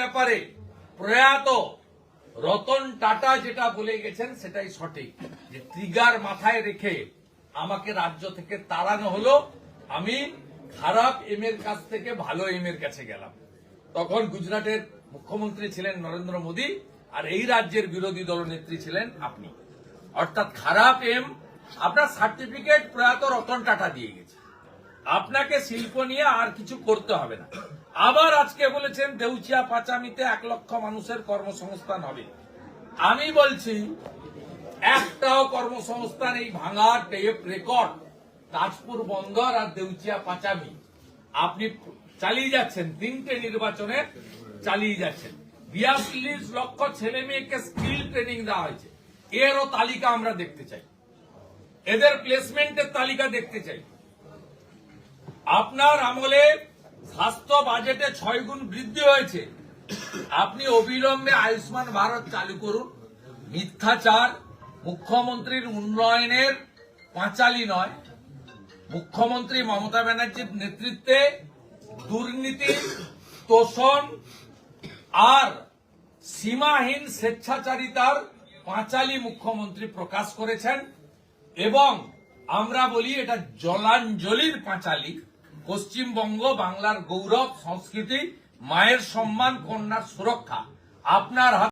ব্যাপারে প্রয়াত রতন টাটা যেটা বলে গেছেন, সেটাই সঠিক। যে ট্রিগার মাথায় রেখে আমাকে রাজ্য থেকে তাড়ানো হলো, আমি খারাপ এম এর কাছ থেকে ভালো এম এর কাছে গেলাম। তখন গুজরাটের মুখ্যমন্ত্রী ছিলেন নরেন্দ্র মোদী, আর এই রাজ্যের বিরোধী দলনেত্রী ছিলেন আপনি। অর্থাৎ খারাপ এম আপনার সার্টিফিকেট প্রয়াত রতন টাটা দিয়ে গেছে। আপনাকে শিল্প নিয়ে আর কিছু করতে হবে না। আবার আজকে বলেছেন দেউচিয়া পাচামিতে এক লক্ষ মানুষের কর্মসংস্থান হবে। আমি বলছি, একটাও কর্মসংস্থান এই ভাঙা টেপ রেকর্ড তাজপুর বন্দর আর দেউচিয়া পাচামি। আপনি চালিয়ে যাচ্ছেন তিনটে নির্বাচনে চালিয়ে যাচ্ছেন। বিয়াল্লিশ লক্ষ ছেলে মেয়েকে স্কিল ট্রেনিং দেওয়া হয়েছে। এরও তালিকা আমরা দেখতে চাই। এদের প্লেসমেন্টের তালিকা দেখতে চাই। আপনার আমলে স্বাস্থ্য বাজেটে ছয় গুণ বৃদ্ধি হয়েছে। আপনি অবিলম্বে আয়ুষ্মান ভারত চালু করুন। মিথ্যাচার মুখ্যমন্ত্রীর উন্নয়নের পাঁচালি নয়। মুখ্যমন্ত্রী মমতা ব্যানার্জির নেতৃত্বে দুর্নীতি, তোষণ আর সীমাহীন স্বেচ্ছাচারিতার পাঁচালি মুখ্যমন্ত্রী প্রকাশ করেছেন এবং আমরা বলি এটা জলাঞ্জলির পাঁচালি। পশ্চিমবঙ্গ বাংলার গৌরব সংস্কৃতি মায়ের সম্মান কন্যার সুরক্ষা। আপনার